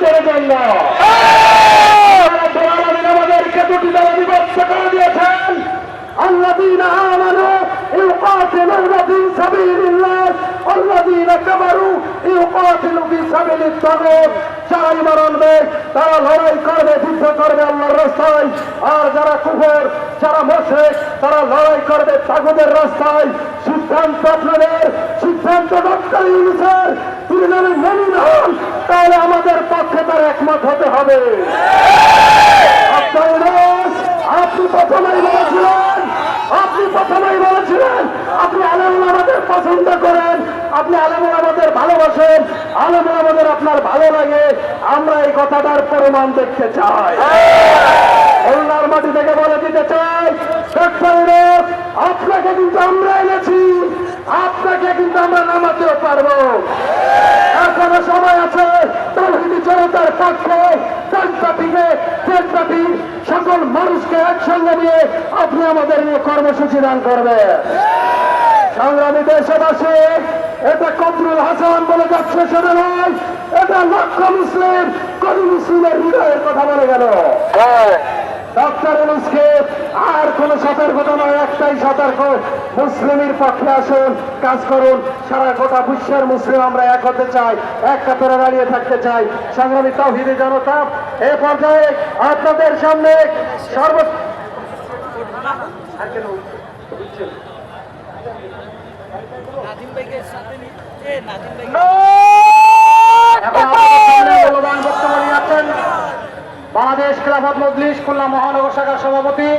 মুক্তিযুদ্ধের জন্য রব্বুল আলামিন আমাদেরকে দুটি দলে বিভক্ত করে দিয়েছেন الذين آمنوا يقاتلون في سبيل الله والذين كفروا يقاتلوا في سبيل الطاغوت যারা ইমান আনবে তারা লড়াই করবে যুদ্ধ করবে আল্লাহর রাস্তায় আর যারা কুফর যারা মোশরেক তারা লড়াই করবে তাগুদের রাস্তায় সিদ্ধান্ত আপনাদের সিদ্ধান্ত ডক্টর ইউনিসের একমত হতে হবে। আপনি প্রথমেই বলেছিলেন, আপনি প্রথমেই বলেছিলেন, আপনি আলমুল আমাদের পছন্দ করেন, আপনি আলমুল আমাদের ভালোবাসেন, আলমুল আমাদের আপনার ভালো লাগে, আমরা এই কথাটার প্রমাণ দেখতে চাই। খুলনার মাটি থেকে বলে দিতে চাই আপনাকে কিন্তু আমরা দেশব্যাপী সকল মানুষকে একসঙ্গে নিয়ে আপনি আমাদের নিয়ে কর্মসূচি দান করবে সংগ্রামী দেশবাসী এটা কমরুল হাসান বলে যাচ্ছে সেটা নয় এটা লক্ষ মুসলিম কোন মুসলিমের হৃদয়ের কথা বলে গেল। ডক্টর ইউনুসকে আর কোন সতর্কতা নয় একটাই সতর্ক। মুসলিমের পক্ষে আসুন, কাজ করুন। সারা গোটা বিশ্বের মুসলিম আমরা এক হতে চাই, এক কাতারে দাঁড়িয়ে থাকতে চাই। সংগ্রামী তৌহিদি জনতা, এ পর্যায়ে আপনাদের সামনে সর্ব নাজিম ভাইকে সাথে নিয়ে বাংলাদেশ খেলাফত মজলিস, খুলনা মহানগর শাখার সভাপতি